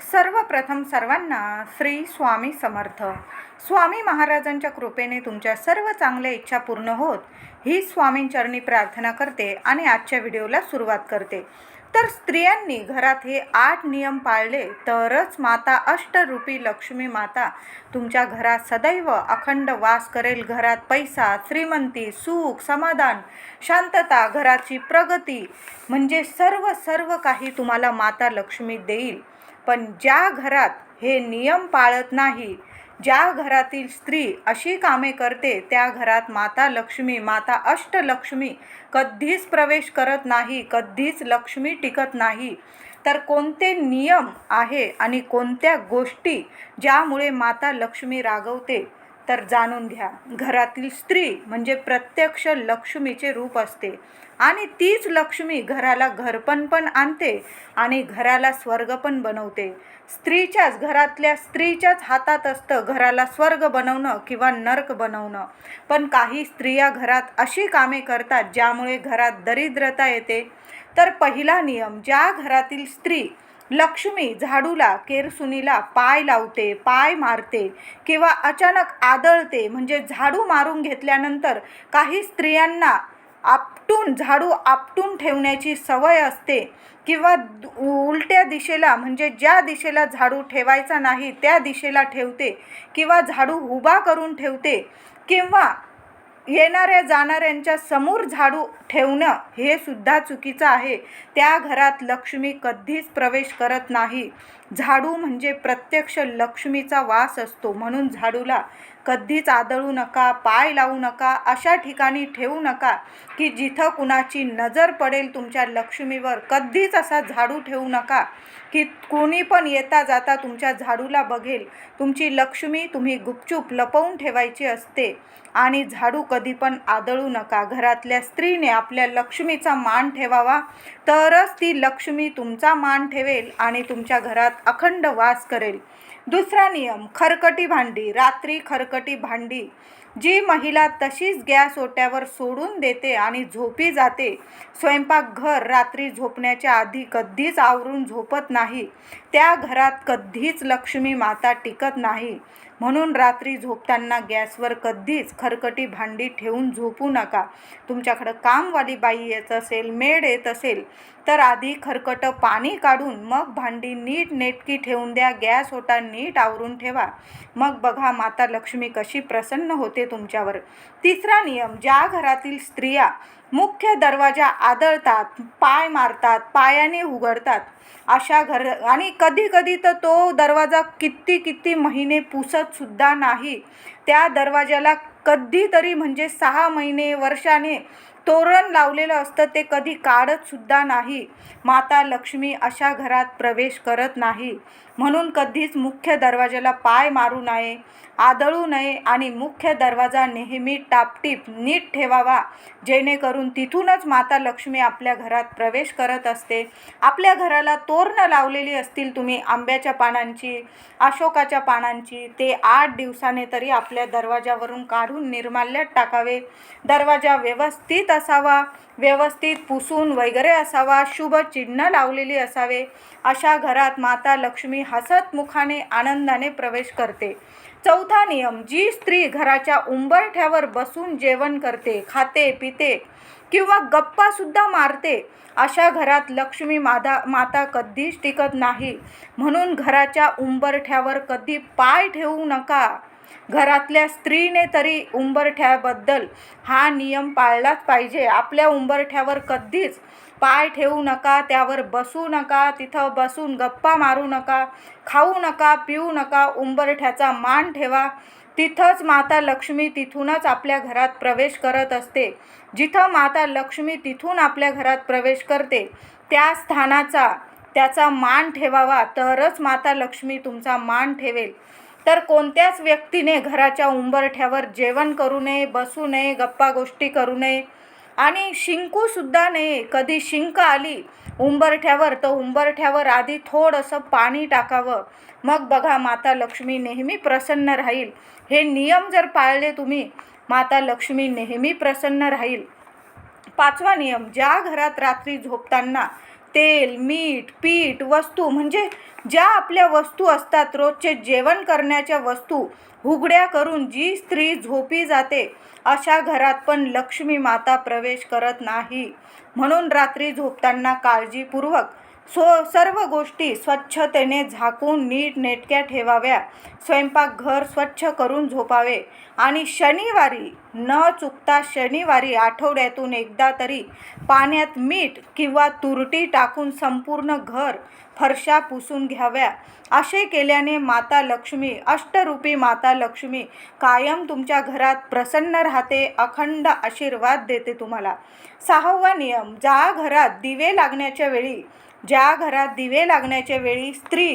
सर्वप्रथम सर्वांना श्री स्वामी समर्थ. स्वामी महाराजांच्या कृपेने तुमच्या सर्व चांगल्या इच्छा पूर्ण होत ही स्वामींचरणी प्रार्थना करते आणि आजच्या व्हिडिओला सुरुवात करते. तर स्त्रियांनी घरात हे आठ नियम पाळले तरच माता अष्टरूपी लक्ष्मी माता तुमच्या घरात सदैव अखंड वास करेल. घरात पैसा श्रीमंती सुख समाधान शांतता घराची प्रगती म्हणजे सर्व सर्व काही तुम्हाला माता लक्ष्मी देईल. पण ज्या घरात हे नियम पाळत नाही ज्या घरातील स्त्री अशी कामे करते त्या घरात माता लक्ष्मी माता अष्टलक्ष्मी कधीच प्रवेश करत नाही कधीच लक्ष्मी टिकत नाही. तर कोणते नियम आहे आणि कोणत्या गोष्टी ज्यामुळे माता लक्ष्मी रागवते? तर जाणून घ्या. घरातील स्त्री म्हणजे प्रत्यक्ष लक्ष्मीचे रूप असते आणि तीच लक्ष्मी घराला घरपण पण आणते आणि घराला स्वर्ग पण बनवते. स्त्रीच्याच घरातल्या स्त्रीच्याच हातात असतं घराला स्वर्ग बनवणं किंवा नर्क बनवणं. पण काही स्त्रिया घरात अशी कामे करतात ज्यामुळे घरात दरिद्रता येते. तर पहिला नियम ज्या घरातील स्त्री लक्ष्मी झाडूला केरसुनीला पाय लावते पाय मारते किंवा अचानक आदळते म्हणजे झाडू मारून घेतल्यानंतर काही स्त्रियांना आपटून झाडू आपटून ठेवण्याची सवय असते किंवा दु- उलट्या दिशेला म्हणजे ज्या दिशेला झाडू ठेवायचा नाही त्या दिशेला ठेवते किंवा झाडू उभा करून ठेवते किंवा येणाऱ्या जाणाऱ्यांच्या समोर झाडू ठेवणं हे सुद्धा चुकीचं आहे. त्या घरात लक्ष्मी कधीच प्रवेश करत नाही. झाडू म्हणजे प्रत्यक्ष लक्ष्मीचा वास असतो. म्हणून झाडूला कधीच आदळू नका पाय लावू नका अशा ठिकाणी ठेवू नका की जिथं कुणाची नजर पडेल तुमच्या लक्ष्मीवर. कधीच असा झाडू ठेवू नका की कोणी पण येता जाता तुमच्या झाडूला बघेल. तुमची लक्ष्मी तुम्ही गुपचूप लपवून ठेवायची असते. आणि झाडू कधी पण आदळू नका. घरातल्या स्त्रीने आपल्या लक्ष्मीचा मान ठेवावा. तरच ती लक्ष्मी तुमचा मान ठेवेल आणि तुमच्या घरात अखंड वास करेल. दुसरा नियम खरकटी भांडी रात्री खरकटी भांडी. जी महिला तशीच गॅस ओट्यावर सोडून देते आणि झोपी जाते स्वयंपाकघर रात्री झोपण्याच्या आधी कधीच आवरून झोपत नाही. त्या घरात कधीच लक्ष्मी माता टिकत नाही. म्हणून रात्री झोपताना गॅसवर कधीच खरकटी भांडी ठेवून झोपू नका. तुमच्याकडं कामवाली बाई येत असेल मेड येत असेल तर आधी खरकटं पाणी काढून मग भांडी नीट नेटकी ठेवून द्या गॅस ओटा नीट आवरून ठेवा. मग बघा माता लक्ष्मी कशी प्रसन्न होते तुमच्यावर. तिसरा नियम ज्या घरातील स्त्रिया मुख्य दरवाजा आदळतात पाय मारतात पायाने उघडतात. अशा घर आणि कधी कधी तर तो दरवाजा किती किती महिने पुसतसुद्धा नाही. त्या दरवाजाला कधीतरी म्हणजे सहा महिने वर्षाने तोरण लावलेलं असतं ते कधी काढतसुद्धा नाही. माता लक्ष्मी अशा घरात प्रवेश करत नाही. म्हणून कधीच मुख्य दरवाजाला पाय मारू नये आदळू नये आणि मुख्य दरवाजा नेहमी टापटीप नीट ठेवावा जेणेकरून तिथूनच माता लक्ष्मी आपल्या घरात प्रवेश करत असते. आपल्या घराला तोरणं लावलेली असतील तुम्ही आंब्याच्या पानांची अशोकाच्या पानांची ते आठ दिवसाने तरी आपल्या दरवाजावरून काढून निर्माल्यात टाकावे. दरवाजा व्यवस्थित असावा व्यवस्थित पुसून वगैरे असावा शुभ चिन्ह लावलेली असावे. अशा घरात माता लक्ष्मी हसत मुखाने आनंदाने प्रवेश करते. चौथा नियम जी स्त्री घराच्या उंबरठ्यावर बसून जेवण करते खाते पिते किंवा गप्पासुद्धा मारते अशा घरात लक्ष्मी मादा माता कधीच टिकत नाही. म्हणून घराच्या उंबरठ्यावर कधी पाय ठेवू नका. घरातल्या स्त्रीने तरी उंबरठ्याबद्दल हा नियम पाळलाच पाहिजे. आपल्या उंबरठ्यावर कधीच पाय ठेवू नका त्यावर बसू नका तिथं बसून गप्पा मारू नका खाऊ नका पिऊ नका उंबरठ्याचा मान ठेवा. तिथंच माता लक्ष्मी तिथूनच आपल्या घरात प्रवेश करत असते. जिथं माता लक्ष्मी तिथून आपल्या घरात प्रवेश करते त्या स्थानाचा त्याचा मान ठेवावा तरच माता लक्ष्मी तुमचा मान ठेवेल. तर कोणत्याच व्यक्तीने घराच्या उंबरठ्यावर जेवण करू नये बसू नये गप्पा गोष्टी करू नये. आणि शिंकूसुद्धा नये. कधी शिंक आली उंबरठ्यावर तर उंबरठ्यावर आधी थोडंसं पाणी टाकावं. मग बघा माता लक्ष्मी नेहमी प्रसन्न राहील. हे नियम जर पाळले तुम्ही माता लक्ष्मी नेहमी प्रसन्न राहील. पाचवा नियम ज्या घरात रात्री झोपताना तेल मीठ पीठ वस्तू म्हणजे ज्या आपल्या वस्तू असतात रोजचे जेवण करण्याच्या वस्तू हुगड्या करून जी स्त्री झोपी जाते अशा घरात पण लक्ष्मी माता प्रवेश करत नाही. म्हणून रात्री झोपताना काळजीपूर्वक सो सर्व गोष्टी स्वच्छतेने झाकून नीट नेटक्या ठेवाव्या. स्वयंपाकघर स्वच्छ करून झोपावे. आणि शनिवारी न चुकता शनिवारी आठवड्यातून एकदा तरी पाण्यात मीठ किंवा तुरटी टाकून संपूर्ण घर फरशा पुसून घ्याव्या. असे केल्याने माता लक्ष्मी अष्टरूपी माता लक्ष्मी कायम तुमच्या घरात प्रसन्न राहते अखंड आशीर्वाद देते तुम्हाला. सहावा नियम ज्या घरात दिवे लागण्याच्या वेळी ज्या घरात दिवे लागण्याच्या वेळी स्त्री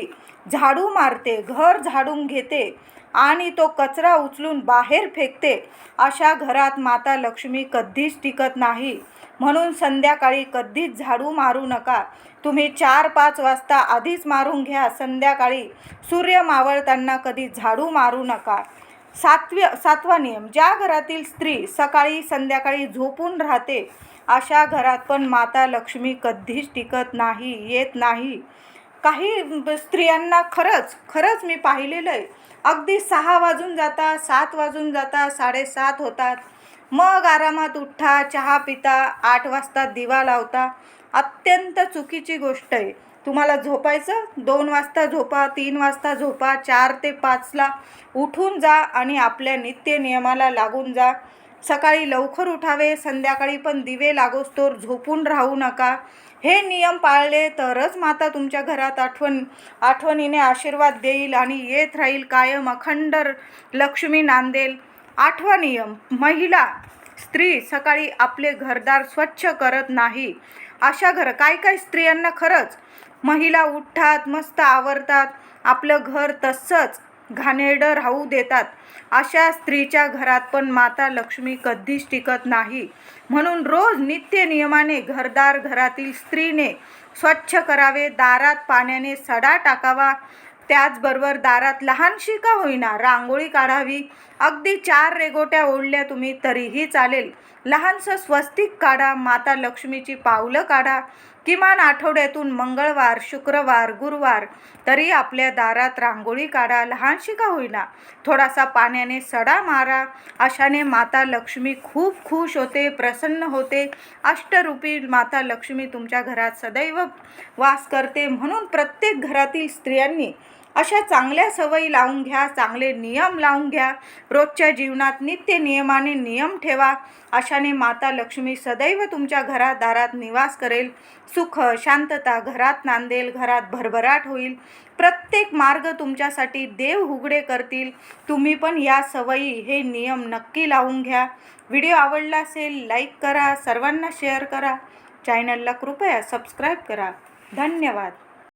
झाडू मारते घर झाडून घेते आणि तो कचरा उचलून बाहेर फेकते. अशा घरात माता लक्ष्मी कधीच टिकत नाही. म्हणून संध्याकाळी कधीच झाडू मारू नका. तुम्ही चार पाच वाजता आधीच मारून घ्या. संध्याकाळी सूर्य मावळताना कधी झाडू मारू नका. सातव्य सातवा नियम ज्या घरातील स्त्री सकाळी संध्याकाळी झोपून राहते अशा घरात पण माता लक्ष्मी कधीच टिकत नाही येत नाही. काही स्त्रियांना खरंच खरंच मी पाहिलेलं आहे. अगदी सहा वाजून जाता सात वाजून जाता साडेसात होतात. मग आरामात उठा चहा पिता आठ वाजता दिवा लावता. अत्यंत चुकीची गोष्ट आहे. तुम्हाला झोपायचं? दोन वाजता झोपा तीन वाजता झोपा चार ते पाचला उठून जा आणि आपल्या नित्य नियमाला लागून जा. सकाळी लवकर उठावे संध्याकाळी पण दिवे लागोस्तोर झोपून राहू नका. हे नियम पाळले तरच माता तुमच्या घरात आठवण आठवणीने आशीर्वाद देईल आणि येत राहील कायम अखंड लक्ष्मी नांदेल. आठवा नियम महिला स्त्री सकाळी आपले घरदार स्वच्छ करत नाही. अशा घर काय काय स्त्रियांना खरंच? महिला उठतात मस्त आवरतात आपलं घर तसंच घाणेरडं राहू देतात. अशा स्त्रीच्या घरात पण माता लक्ष्मी कधीच टिकत नाही. म्हणून रोज नित्य नियमाने घरदार घरातील स्त्रीने स्वच्छ करावे दारात पाण्याने सडा टाकावा. त्याचबरोबर दारात लहानशी का होईना रांगोळी काढावी अगदी चार रेगोट्या ओढल्या तुम्ही तरीही चालेल. लहानसं स्वस्तिक काढा माता लक्ष्मीची पावलं काढा. किमान आठवड्यातून मंगळवार शुक्रवार गुरुवार तरी आपल्या दारात रांगोळी काढा. लहानशी का होईना? थोडासा पाण्याने सडा मारा. अशाने माता लक्ष्मी खूप खुश होते प्रसन्न होते. अष्टरूपी माता लक्ष्मी तुमच्या घरात सदैव वास करते म्हणून प्रत्येक घरातील स्त्रियांनी अशा चांगल्या सवयी लावून घ्या चांगले नियम लावून घ्या. रोजच्या जीवनात नित्य नियमाने नियम ठेवा. अशाने माता लक्ष्मी सदैव तुमच्या घरात दारात निवास करेल. सुख शांतता घरात नांदेल घरात भरभराट होईल. प्रत्येक मार्ग तुमच्यासाठी देव उघडे करतील. तुम्ही पण या सवयी हे नियम नक्की लावून घ्या. व्हिडिओ आवडला असेल लाईक करा सर्वांना शेअर करा. चॅनलला कृपया सबस्क्राईब करा. धन्यवाद.